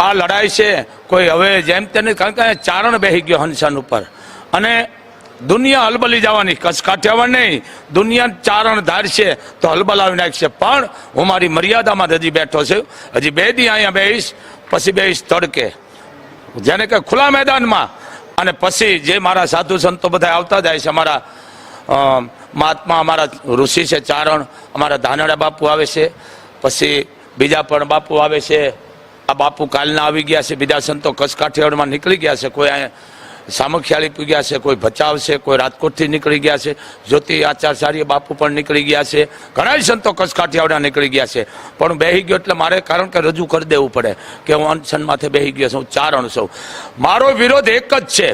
આ લડાઈ છે, કોઈ હવે જેમ તેને કારણ કે ચારણ બેસી ગયો હંસન ઉપર. અને દુનિયા હલબલી જવાની, કચ્છ કાઠિયાવાડ નહીં દુનિયા ચારણ ધારશે તો હલબલાવી નાખશે. પણ હું મારી મર્યાદામાં હજી બેઠો છું. હજી બે દી અહીંયા બેહીશ, પછી બેહીશ તડકે. જેને કે ખુલ્લા મેદાનમાં. અને પછી જે મારા સાધુ સંતો બધા આવતા જાય છે, અમારા મહાત્મા, અમારા ઋષિ છે ચારણ, અમારા ધાનડા બાપુ આવે છે. પછી બીજા પણ બાપુ આવે છે. આ બાપુ કાલના આવી ગયા છે, બીજા સંતો કસકાઠિયાવાડમાં નીકળી ગયા છે, કોઈ સામખિયાળી પી ગયા છે, કોઈ ભચાવ છે, કોઈ રાજકોટથી નીકળી ગયા છે, જ્યોતિ આચાર્ય બાપુ પણ નીકળી ગયા છે ઘણા સંતો કસકાઠિયાવાડા નીકળી ગયા છે, પણ બેહી ગયો એટલે મારે કારણ કે રજૂ કરી દેવું પડે કે હું અનશન બેહી ગયો છું ચારણ છું મારો વિરોધ એક જ છે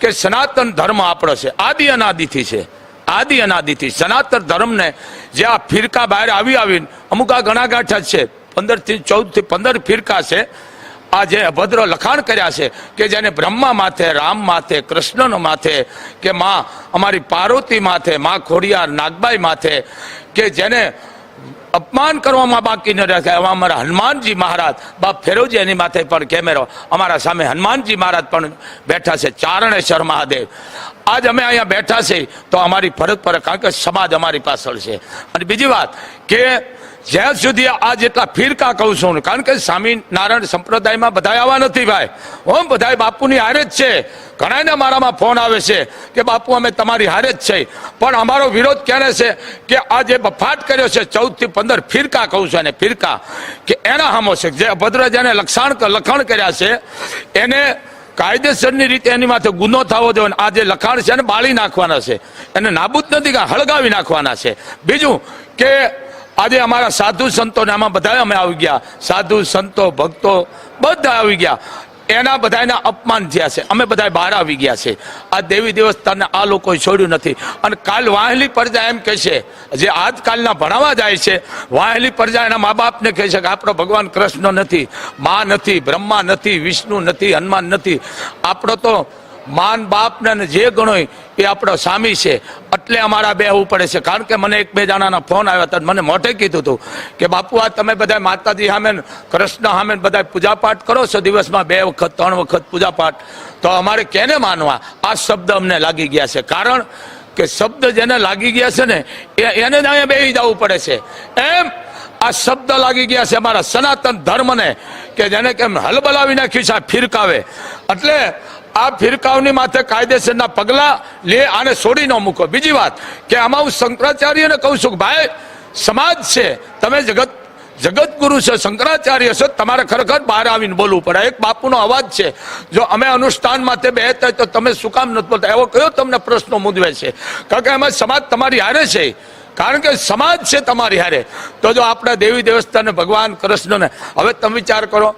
કે સનાતન ધર્મ આપણો છે, આદિ અનાદિથી છે, આદિ અનાદિથી. સનાતન ધર્મને જે આ ફિરકા બહાર આવી આવીને અમુક આ ઘણા ગાંઠા છે પંદરથી ચૌદથી પંદર ફિરકા છે આ જે અભદ્ર લખાણ કર્યા છે કે જેને બ્રહ્મા માથે, રામ માથે, કૃષ્ણનો માથે, કે માં અમારી પાર્વતી માથે, માં ખોડિયાર નાગબાઈ માથે, કે જેને અપમાન કરવામાં બાકી ન રાખે. અમારા હનુમાનજી મહારાજ, બાપ ફેરોજી એની માથે પણ કેમેરો. અમારા સામે હનુમાનજી મહારાજ પણ બેઠા છે. ચારણેશ્વર મહાદેવ. આજ અમે અહીંયા બેઠા છે તો અમારી ફરજ પર કારણ કે સમાજ અમારી પાછળ છે. અને બીજી વાત કે જ્યાં સુધી આ જેટલા ફિરકા કહું છું, કારણ કે સ્વામિનારાયણ સંપ્રદાયમાં બધા આવા નથી ભાઈ. ઓમ બધા બાપુની હારે જ છે. ઘણાને મારામાં ફોન આવે છે કે બાપુ, અમે તમારી હારે જ છે. પણ અમારો વિરોધ ક્યારે છે કે આ જે બફાટ કર્યો છે ચૌદથી પંદર ફિરકા કહું છું એને, ફિરકા. કે એના હામો છે. જે અભદ્ર જેને લક્ષણ લખાણ કર્યા છે, એને કાયદેસરની રીતે એની માથે ગુનો થવો જોઈએ. આ જે લખાણ છે એને બાળી નાખવાના છે. એને નાબૂદ નથી હળગાવી નાખવાના છે. બીજું કે આજે અમારા સાધુ સંતોને આમાં બધા અમે આવી ગયા. સાધુ સંતો, ભક્તો બધા આવી ગયા. એના બધાના અપમાન થયા છે. અમે બધા બહાર આવી ગયા છે. આ દેવી દેવસ્થાનને આ લોકોએ છોડ્યું નથી. અને કાલ વાહેલી પ્રજા એમ કહે છે જે આજકાલના ભણાવા જાય છે, વાહેલી પ્રજા એના મા બાપને કહે છે કે આપણો ભગવાન કૃષ્ણ નથી, મા નથી, બ્રહ્મા નથી, વિષ્ણુ નથી, હનુમાન નથી. આપણો તો માન બાપને અને જે ગણોય એ આપણો સ્વામી છે. એટલે અમારા બે આવવું પડે છે. કારણ કે મને એક બે જણાના ફોન આવ્યા હતા મને મોઢે કીધું હતું કે બાપુ, આ તમે બધા માતાજી સામે કૃષ્ણ સામે ને બધા પૂજાપાઠ કરો છો દિવસમાં બે વખત, ત્રણ વખત પૂજાપાઠ? તો અમારે કેને માનવા? આ શબ્દ અમને લાગી ગયા છે. કારણ કે શબ્દ જેને લાગી ગયા છે ને એને જ અહીંયા બે જવું પડે છે. એમ આ શબ્દ લાગી ગયા છે અમારા સનાતન ધર્મને કે જેને કેમ હલબલાવી નાખ્યું છે આ ફિરકાવે. એટલે આ ફિરકાવની માથે કાયદેસરના પગલા લે આને છોડી ન મૂકો. બીજી વાત કે આમાં હું શંકરાચાર્યને કહું છું કે ભાઈ, સમાજ છે, તમે જગત, જગતગુરુ છે, શંકરાચાર્ય છે, તમારે ખરેખર બહાર આવીને બોલવું પડે. એક બાપુનો અવાજ છે. જો અમે અનુષ્ઠાન માટે બેસતા તો તમે શું કામ નથી બોલતા? એવો કયો તમને પ્રશ્નો મૂંઝવે છે? કારણ કે એમાં સમાજ તમારી હારે છે. કારણ કે સમાજ છે તમારી હારે. તો જો આપણા દેવી દેવસ્થાને ભગવાન કૃષ્ણને, હવે તમે વિચાર કરો,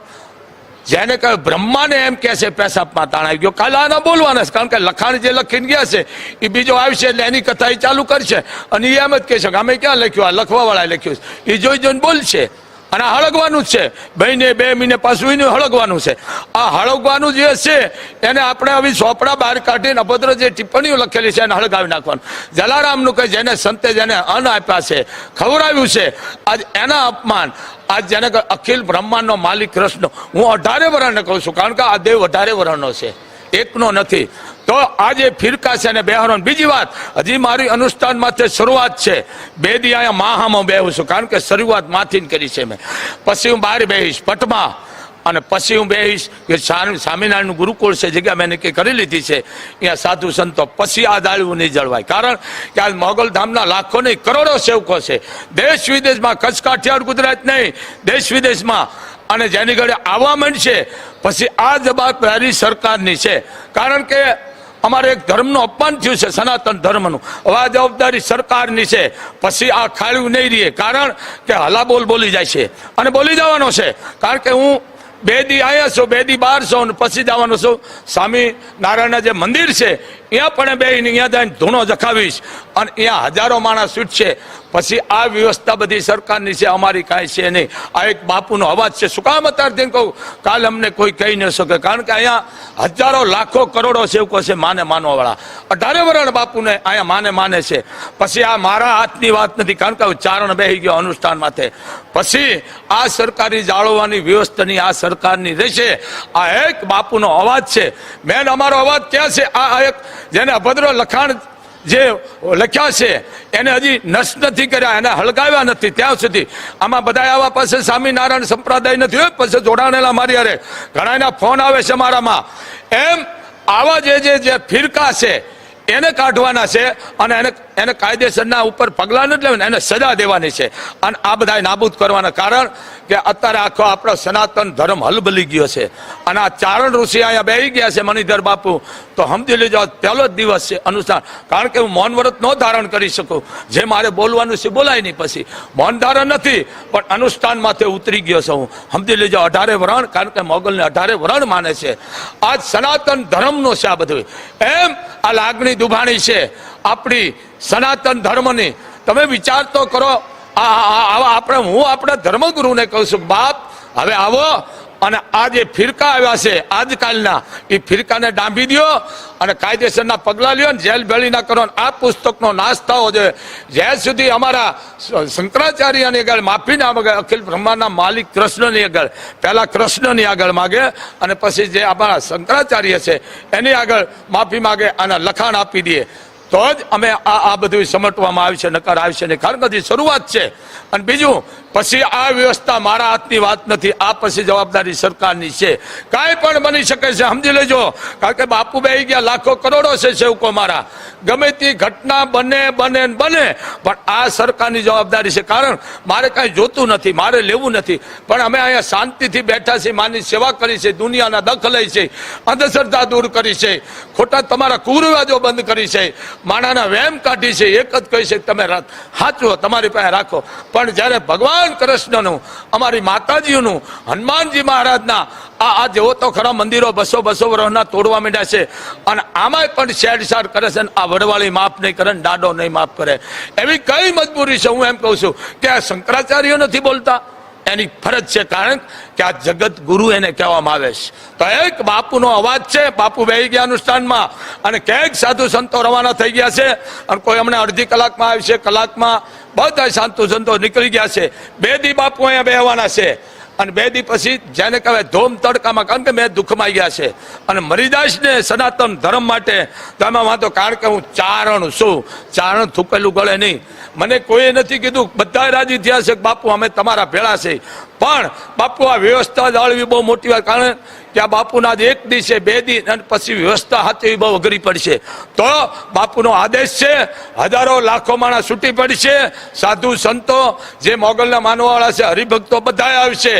જેને કહે બ્રહ્માને એમ કહે છે પેશાબમાં આવી ગયો. કાલે આના બોલવાના છે, કારણ કે લખાણ જે લખીને ગયા છે એ બીજો આવશે એટલે એની કથા એ ચાલુ કરશે. અને એ એમ જ કહેશે કે અમે ક્યાં લખ્યું? આ લખવાવાળાએ લખ્યું છે. એ જોઈ જોઈને બોલશે. અને હળગવાનું જ છે. મહિને, બે મહિને પાછું એને હળગવાનું છે. આ હળગવાનું જે છે, એને આપણે આવી ચોપડા બહાર કાઢીને અભદ્ર જે ટિપ્પણીઓ લખેલી છે, એને હળગાવી નાખવાનું. જલારામનું કે જેને સંતે જેને અન્ન આપ્યા છે, ખવડાવ્યું છે, આજ એના અપમાન. આજ જેને અખિલ બ્રહ્માંડનો માલિક કૃષ્ણ. હું અઢારે વર્ષને કહું છું, કારણ કે આ દેવ અઢારે વર્ષનો છે. એકનો નથી. તો આજે ફિરકાશે ફિરકા છે ને બેહારો બીજી વાત, હજી મારી અનુષ્ઠાન માથે શરૂઆત છે. બે દી અહીંયા માહામાં બેહું છું, કારણ કે શરૂઆત માથી કરી છે મેં. પછી હું બહાર બેહીશ પટમાં અને પછી હું બેહીશ કે સ્વામી- સ્વામિનારાયણનું ગુરુકુળ છે, જગ્યા મેં નક્કી કરી લીધી છે. અહીંયા સાધુ સંતો પછી આ દાળવું નહીં જળવાય. કારણ કે આ મોગલ ધામના લાખો નહીં કરોડો સેવકો છે. દેશ વિદેશમાં કચ્છ કાઠિયાવાડ ગુજરાત નહીં, દેશ વિદેશમાં. અને જેની ઘડે આવવા માંડશે, પછી આ જવાબદારી સરકારની છે. કારણ કે અમારે એક ધર્મનું અપમાન થયું છે, સનાતન ધર્મનું. હવે આ જવાબદારી સરકારની છે, પછી આ ખાળ્યું નહીં રહીએ. કારણ કે હલાબોલ બોલી જાય છે. અને બોલી જવાનો છે. કારણ કે હું બે દી આવ્યા છું, બે દી બહાર છો અને પછી જવાનો છું. સ્વામી નારાયણના જે મંદિર છે, ત્યાં પણ બે અહીંયા જઈને ધૂણો જખાવીશ. અને અહીંયા હજારો માણસ છૂટશે. પછી આ વ્યવસ્થા બધી સરકારની છે, અમારી કાંઈ છે નહીં. આ એક બાપુનો અવાજ છે. શું કામ અત્યારથી કહું? કાલ અમને કોઈ કહી ન શકે. કારણ કે અહીંયા હજારો, લાખો, કરોડો સેવકો છે માને માનવાવાળા. અઢારે વરણ બાપુને અહીંયા માને માને છે. પછી આ મારા હાથની વાત નથી. કારણ કે ચારણ બેહી ગયો અનુષ્ઠાન માથે. પછી આ સરકારી જાળવવાની વ્યવસ્થાની આ સરકારની રહેશે. આ એક બાપુનો અવાજ છે. મેન અમારો અવાજ ક્યાં છે? આ એક જેને અભદ્ર લખાણ જે લખ્યા છે, એને હજી નષ્ટ નથી કર્યા, એને હળગાવ્યા નથી. ત્યાં સુધી આમાં બધા આવા પાસે સ્વામિનારાયણ સંપ્રદાય નથી હોય, પછી જોડાણેલા મારી અરે ઘણાના ફોન આવે છે મારામાં. એમ આવા જે જે જે ફિરકા છે એને કાઢવાના છે અને એને એને કાયદેસરના ઉપર પગલાં નથી લેવાના, એને સજા દેવાની છે. અને આ બધા નાબૂદ કરવાના કારણ કે અત્યારે આખો આપણો સનાતન ધર્મ હલબલી ગયો છે. અને આ ચારણ ઋષિ અહીંયા બેહી ગયા છે, મણિધર બાપુ. તો સમજી લેજો પહેલો જ દિવસ છે અનુસાર કારણ કે હું મૌન વ્રત ન ધારણ કરી શકું. જે મારે બોલવાનું છે બોલાય નહીં પછી. મૌન ધારણ નથી, પણ અનુષ્ઠાન માથે ઉતરી ગયો છું હું. સમજી લેજો, અઢારે વરણ, કારણ કે મોગલને અઢારે વરણ માને છે. આ સનાતન ધર્મનો છે આ બધું. એમ આ લાગણી દુભાણી છે, આપણી સનાતન ધર્મની. તમે વિચાર તો કરો આવા આપણે હું આપણા ધર્મગુરુને કહું છું, બાપ, હવે આવો અને આ જે ફિરકા આવ્યા છે, આજકાલના એ ફિરકાને ડાંભી દ્યો અને કાયદેસરના પગલાં લ્યો ને જેલ ભેળી ના કરો આ પુસ્તકનો નાશ થવો જોઈએ જ્યાં સુધી અમારા શંકરાચાર્યની આગળ માફી ના માગે અખિલ બ્રહ્માંડના માલિક કૃષ્ણની આગળ, પહેલાં કૃષ્ણની આગળ માગે અને પછી જે અમારા શંકરાચાર્ય છે, એની આગળ માફી માગે અને લખાણ આપી દઈએ તો જ અમે આ આ બધું સમટવામાં આવશે નકાર આવશે ને કારણ કે શરૂઆત છે. અને બીજું, પછી આ વ્યવસ્થા મારા હાથની વાત નથી, આ પછી જવાબદારી સરકારની છે. કાંઈ પણ બની શકે છે, સમજી લેજો. કારણ કે બાપુ બે ગયા લાખો કરોડો છે સેવકો મારા. ગમે તે ઘટના બને બને બને, પણ આ સરકારની જવાબદારી છે. કારણ મારે કાંઈ જોતું નથી, મારે લેવું નથી. પણ અમે અહીંયા શાંતિથી બેઠા છીએ, માની સેવા કરી છે, દુનિયાના દખ લઈ છે, અંધશ્રદ્ધા દૂર કરી છે. ખોટા તમારા કુરિવાજો બંધ કરી છે. માણાના વેમ કાઢી છે, એક જ કહી છે, તમે સાચવો તમારી પાસે રાખો. પણ જ્યારે ભગવાન કૃષ્ણનું, અમારી માતાજીનું, હનુમાનજી મહારાજના, આ આ જેવો તો ખરા મંદિરો બસો બસો વર્ષના તોડવા માંડ્યા છે, અને આમાંય પણ છેડછાડ કરે છે આ વડવાળી માફ નહીં કરે દાડો નહીં માફ કરે. એવી કઈ મજબૂરી છે? હું એમ કહું છું કે આ શંકરાચાર્ય નથી બોલતા. એની ફરજ છે કારણ કે આ જગત ગુરુ એને કહેવામાં આવે છે. તો એક બાપુનો અવાજ છે, બાપુ બેહી ગયા અનુષ્ઠાનમાં અને ક્યાંક સાધુ સંતો રવાના થઈ ગયા છે અને કોઈ હમણાં અડધી કલાકમાં આવશે કલાકમાં બધા સાધુ સંતો નીકળી ગયા છે. બે દી બાપુ અહીંયા બેહવાના છે. અને બે દી પછી જેને કહેવાય ધોમ તડકામાં, કારણ કે મેં દુઃખમાં ગયા છે. અને મરીદાસને સનાતન ધર્મ માટે તમે વાંધો, કારણ કે હું ચારણ છું. ચારણ થૂકેલું ગળે નહીં. મને કોઈએ નથી કીધું બધા રાજી થયા છે બાપુ, અમે તમારા ભેળા છે પણ બાપુ, આ વ્યવસ્થા જાળવી બહુ મોટી વાત, કારણ કે આ બાપુના એક દિવસે બે દિન અને પછી વ્યવસ્થા હાથવી બહુ અઘરી પડશે તો બાપુનો આદેશ છે, હજારો લાખો માણસ છૂટી પડશે સાધુ સંતો, જે મોગલના માનવાવાળા છે, હરિભક્તો બધા આવશે.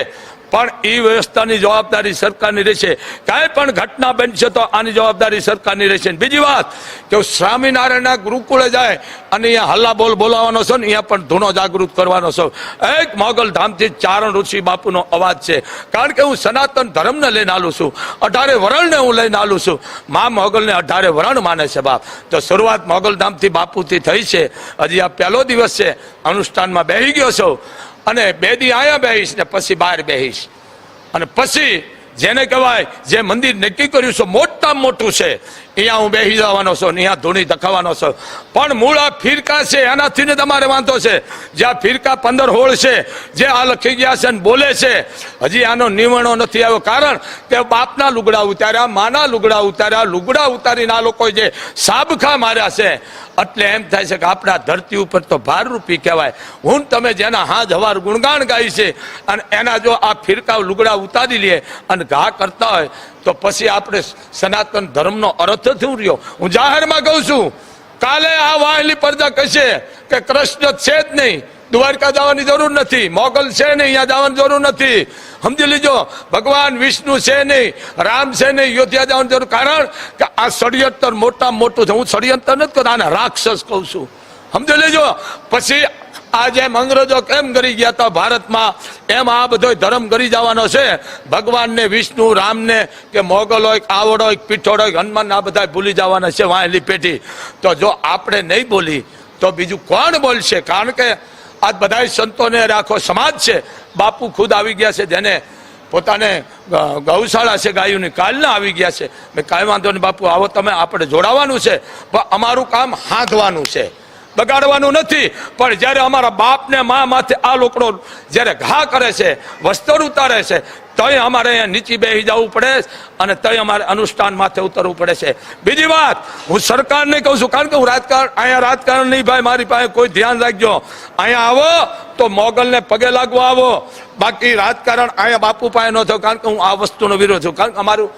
પણ એ વ્યવસ્થાની જવાબદારી સરકારની રહેશે. કાંઈ પણ ઘટના બનશે તો આની જવાબદારી સરકારની રહેશે. બીજી વાત કે સ્વામિનારાયણના ગુરુકુળે જાય અને અહીંયા હલ્લા બોલ બોલાવવાનો છે ને, અહીંયા પણ ધૂનો જાગૃત કરવાનો છે. એક મોગલ ધામથી ચારણ ઋષિ બાપુનો અવાજ છે. કારણ કે હું સનાતન ધર્મને લઈને આલું છું. અઢારે વરણને હું લઈને આલું છું. મા મોગલને અઢારે વરણ માને છે બાપ. તો શરૂઆત મોગલ ધામથી બાપુથી થઈ છે. હજી આ પહેલો દિવસ છે. અનુષ્ઠાનમાં બેહી ગયો છું. અને બે દી અહીંયા બેહીશ ને પછી બહાર બેહીશ. અને પછી જેને કહેવાય, જે મંદિર નક્કી કર્યું છે, મોટામાં મોટું છે. અહીંયા હું બેસી જવાનો છું અહીંયા ધૂણી દખાવાનો છું. પણ મૂળ આ ફિરકા છે, એનાથી ને તમારે વાંધો છે. જે આ ફિરકા પંદર હોળ છે, જે આ લખી ગયા છે ને બોલે છે, હજી આનો નિવણો નથી આવ્યો. કારણ કે બાપના લુગડા ઉતાર્યા, માના લુગડા ઉતાર્યા, લુગડા ઉતારીને આ લોકો જે સાબખા માર્યા છે, એટલે એમ થાય છે કે આપણા ધરતી ઉપર તો ભારરૂપી કહેવાય. હું તમે જેના હાજ હવાર ગુણગાન ગાય છે, અને એના જો આ ફિરકા લુગડા ઉતારી લે અને ઘા કરતા હોય તો પછી આપણે સનાતન ધર્મનો અર્થ શું રહ્યો? હું જાહેરમાં કહું છું, કાલે આ વાહલી પડદા કહેશે કે કૃષ્ણ છે જ નહીં. દ્વારકા જવાની જરૂર નથી. મોગલ છે નહીં, અહીંયા જવાની જરૂર નથી. સમજી લીજો, ભગવાન વિષ્ણુ છે નહીં, રામ છે નહીં યોધ્યા જવાની જરૂર. કારણ કે આ ષડયંત્ર મોટા મોટું છે. હું ષડયંત્ર નથી કરતા, આને રાક્ષસ કહું છું. સમજી લેજો? પછી આ એમ અંગ્રેજો કેમ કરી ગયા હતા ભારતમાં? એમ આ બધો ધર્મ કરી જવાનો છે? ભગવાનને, વિષ્ણુ, રામને કે મોગલ હોય કાવડ હોય પીઠોડ હોય હનુમાન આ બધા ભૂલી જવાના છે વાંહેલી પેઢી. તો જો આપણે નહીં બોલી, તો બીજું કોણ બોલશે? કારણ કે આ બધા સંતોને રાખો સમાજ છે, બાપુ ખુદ આવી ગયા છે જેને પોતાને ગૌશાળા છે ગાયોની, કાલના આવી ગયા છે. મેં કાંઈ વાંધો નહીં બાપુ, આવો તમે, આપણે જોડાવાનું છે. પણ અમારું કામ હાંધવાનું છે. બગાડવાનું નથી. પણ જ્યારે અમારા બાપ ને મા માથે આ લોકો જ્યારે ઘા કરે છે, વસ્ત્ર ઉતારે છે, તોય અમારે અહીંયા નીચી બેસી જવું પડે અને તોય અમારે અનુષ્ઠાન માથે ઉતરવું પડે છે. બીજી વાત, હું સરકારને કહું છું, કારણ કે હું રાજકારણ અહીંયા રાજકારણ નહીં ભાઈ, મારી પાસે કોઈ ધ્યાન રાખજો. અહીંયા આવો તો મોગલને પગે લાગવા આવો. બાકી રાજકારણ અહીંયા બાપુ પાસે ન થયો, કારણ કે હું આ વસ્તુનો વિરોધ છું. કારણ કે અમારું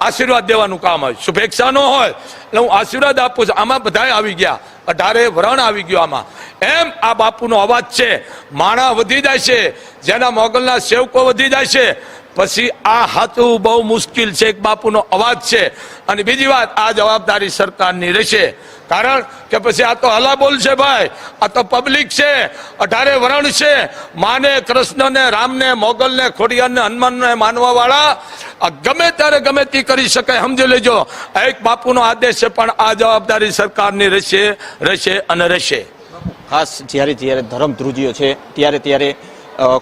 આશીર્વાદ દેવાનું કામ હોય. શુભેચ્છા ન હોય, એટલે હું આશીર્વાદ આપું છું. આમાં બધાય આવી ગયા. અઢારે વરણ આવી ગયો આમાં. એમ આ બાપુનો અવાજ છે. માણા વધી જાય છે. જેના મોગલના સેવકો વધી જાય છે. પછી આ હાથું બહુ મુશ્કેલ છે, એક બાપુનો અવાજ છે. અને બીજી વાત, આ જવાબદારી સરકારની રહેશે. કારણ કે પછી આ તો હલાબોલ છે ભાઈ, આ તો પબ્લિક છે, અઢારે વરણ છે. માને કૃષ્ણને, રામને, મોગલને ખોડિયાને હનુમાનને માનવા વાળા આ ગમે ત્યારે ગમે તે કરી શકાય, સમજી લેજો. એક બાપુનો આદેશ છે, પણ આ જવાબદારી સરકારની રહેશે રહેશે અને રહેશે. ખાસ જ્યારે જ્યારે ધર્મ ધ્રુજીઓ છે, ત્યારે ત્યારે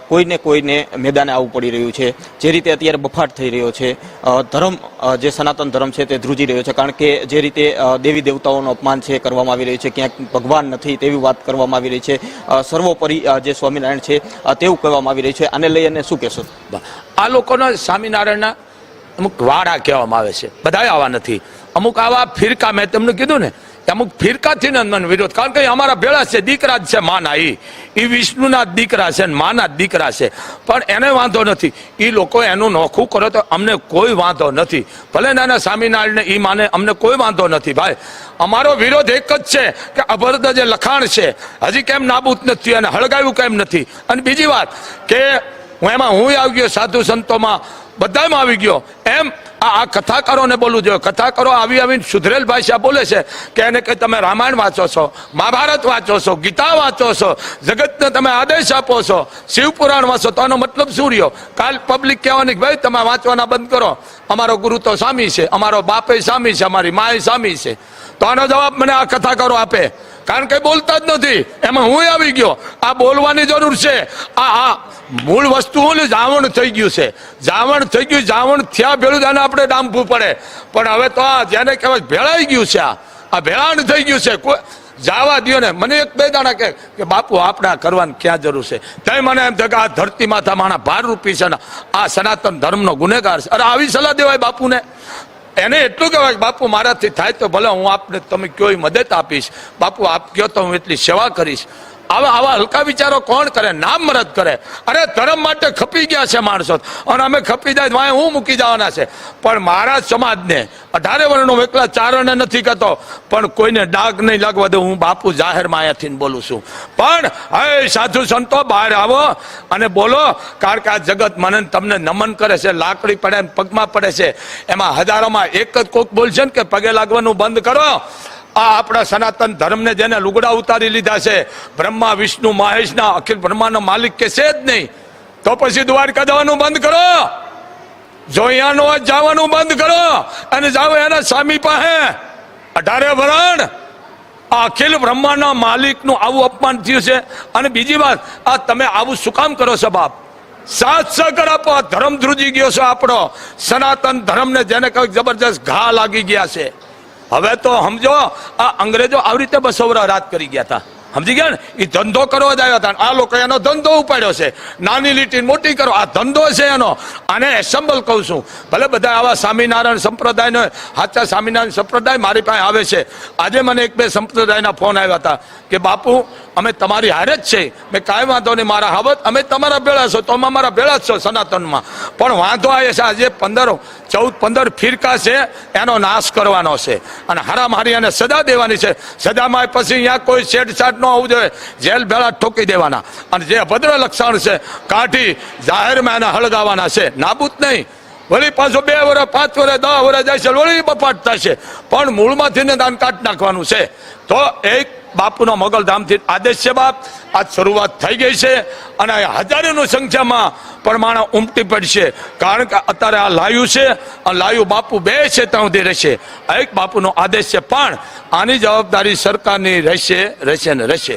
કોઈને કોઈને મેદાને આવવું પડી રહ્યું છે. જે રીતે અત્યારે બફાટ થઈ રહ્યો છે ધર્મ જે સનાતન ધર્મ છે તે ધ્રુજી રહ્યો છે. કારણ કે જે રીતે દેવી દેવતાઓનું અપમાન છે કરવામાં આવી રહ્યું છે, ક્યાંક ભગવાન નથી તેવી વાત કરવામાં આવી રહી છે. સર્વોપરી જે સ્વામિનારાયણ છે તેવું કહેવામાં આવી રહ્યું છે. આને લઈ અને શું કહેશો? આ લોકોના સ્વામિનારાયણના અમુક વાડા કહેવામાં આવે છે. બધા આવા નથી. અમુક આવા ફિરકા મેં તમને કીધું ને અમુક ફિરકાથી નંદન વિરોધ. કારણ કે અમારા ભેળા છે, દીકરા જ છે, માના એ એ વિષ્ણુના દીકરા છે ને માના દીકરા છે. પણ એને વાંધો નથી. એ લોકો એનું નોખું કરો તો અમને કોઈ વાંધો નથી. ભલે નાના સ્વામિનારાયણને એ માને, અમને કોઈ વાંધો નથી ભાઈ. અમારો વિરોધ એક જ છે કે અભરદ જે લખાણ છે, હજી કેમ નાબૂદ નથી અને હળગાવ્યું કેમ નથી? અને બીજી વાત કે હું એમાં હું આવી ગયો સાધુ સંતોમાં બધામાં આવી ગયો. એમ આ આ કથાકારોને બોલવું જોઈએ. કથાકારો આવી આવીને સુધરેલ ભાષા બોલે છે કે એને કે તમે રામાયણ વાંચો છો, મહાભારત વાંચો છો, ગીતા વાંચો છો, જગતને તમે આદેશ આપો છો, શિવપુરાણ વાંચો તો આનો મતલબ શું રહ્યો? કાલ પબ્લિક કહેવાની ભાઈ, તમે વાંચવાના બંધ કરો. અમારો ગુરુ તો સામી છે, અમારો બાપે સામી છે, અમારી માએ સામી છે. તો આનો જવાબ મને આ કથાકારો આપે. કારણ કે બોલતા જ નથી. એમાં હું આવી ગયો. આ બોલવાની જરૂર છે. આ હા મૂળ વસ્તુ જાવણ થઈ ગયું છે. જાવણ થઈ ગયું. જાવણ થયા ભેળું આને આપણે ડામવું પડે. પણ હવે તો આ જેને કહેવાય ભેળાઈ ગયું છે આ. આ ભેળાણ થઈ ગયું છે. કોઈ જાવા દો ને. મને એક બે દાણા કહે કે બાપુ, આપણા કરવાની ક્યાં જરૂર છે? તઈ મને એમ થાય કે આ ધરતી માથા માણા ભાર રૂપી છે ને આ સનાતન ધર્મનો ગુનેગાર છે. અરે આવી સલાહ દેવાય બાપુને. એને એટલું કહેવાય બાપુ, મારાથી થાય તો ભલે હું આપને, તમે કયો મદદ આપીશ. બાપુ, આપ કયો તો હું એટલી સેવા કરીશ. આવા આવા હલકા વિચારો કોણ કરે? નામ મરદ કરે. અરે ધર્મ માટે ખપી ગયા છે માણસો. અને અમે ખપી જાય વાય હું મૂકી જવાના છે. પણ મારા સમાજને, અઢારે વર્ણનો એકલા ચારણે નથી કહેતો, પણ કોઈને ડાઘ નહીં લાગવા દે, હું બાપુ જાહેરમાં અહીંયાથી બોલું છું. પણ, હે સાધુ સંતો, બહાર આવો અને બોલો, કારણ કે આ જગત મને તમને નમન કરે છે, લાકડી પડે પગમાં પડે છે. એમાં હજારોમાં એક જ કોક બોલશે ને કે પગે લાગવાનું બંધ કરો. આ આપણા સનાતન ધર્મને જેને લુગડા ઉતારી લીધા છે, બ્રહ્મા, વિષ્ણુ, મહેશના, અખિલ બ્રહ્માનો માલિક કે છે જ નહીં. તો પછી દ્વારકા જવાનું બંધ કરો. જો અહીંયાનો જવાનું બંધ કરો અને જાઓ એના સ્વામી પાસે. અઢારે વરણ. આ અખિલ બ્રહ્માના માલિકનું આવું અપમાન થયું છે. અને બીજી વાત, આ તમે આવું શું કામ કરો છો બાપ? સાથ સહકાર આપો ધર્મ ધ્રુજી ગયો છે આપણો. સનાતન ધર્મને જેને કંઈક જબરજસ્ત ઘા લાગી ગયા છે. હવે તો સમજો, આ અંગ્રેજો આવી રીતે બસો વર્ષ રાત કરી ગયા હતા સમજી ગયા ને? એ ધંધો કરવા જ આવ્યા હતા આ લોકો એનો ધંધો ઉપાડ્યો છે. નાની લીટી મોટી કરો. આ ધંધો છે એનો. આને એસેમ્બલ કહું છું. ભલે બધા આવા સ્વામિનારાયણ સંપ્રદાયનો, સાચા સ્વામિનારાયણ સંપ્રદાય મારી પાસે આવે છે. આજે મને એક બે સંપ્રદાયના ફોન આવ્યા હતા કે, બાપુ અમે તમારી હારે જ છે. મેં કાંઈ વાંધો નહીં, મારા હાવત, અમે તમારા ભેળા છો, તો અમે અમારા ભેળા જ છો સનાતનમાં. પણ વાંધો આવે છે, આજે પંદર, ચૌદ, પંદર ફિરકા છે, એનો નાશ કરવાનો છે. અને હારામારી અને સજા દેવાની છે. સજામાં પછી અહીંયા કોઈ છેડછાડ ન હોવું જોઈએ. જેલ ભેળા ઠોકી દેવાના. અને જે અભદ્ર લક્ષણ છે, કાઢી જાહેરમાં એને હળગાવાના છે. નાબૂદ નહીં. વળી પાછો બે વર્ષ પાંચ વર્ષ દસ વર્ષ જાય છે, વળી બફાટ થશે. પણ મૂળમાંથી ને દાન કાઢી નાખવાનું છે. તો એક બાપુના મોગલધામથી આદેશ બાપ. આ શરૂઆત થઈ ગઈ છે અને હજારોની સંખ્યામાં પ્રમાણે ઉમટી પડશે. કારણ કે અત્યારે આ લાયું છે અને લાયું બાપુ બે છે ત્યાં સુધી રહેશે. એક બાપુનો આદેશ પણ આની જવાબદારી સરકારની રહેશે રહેશે ને રહેશે.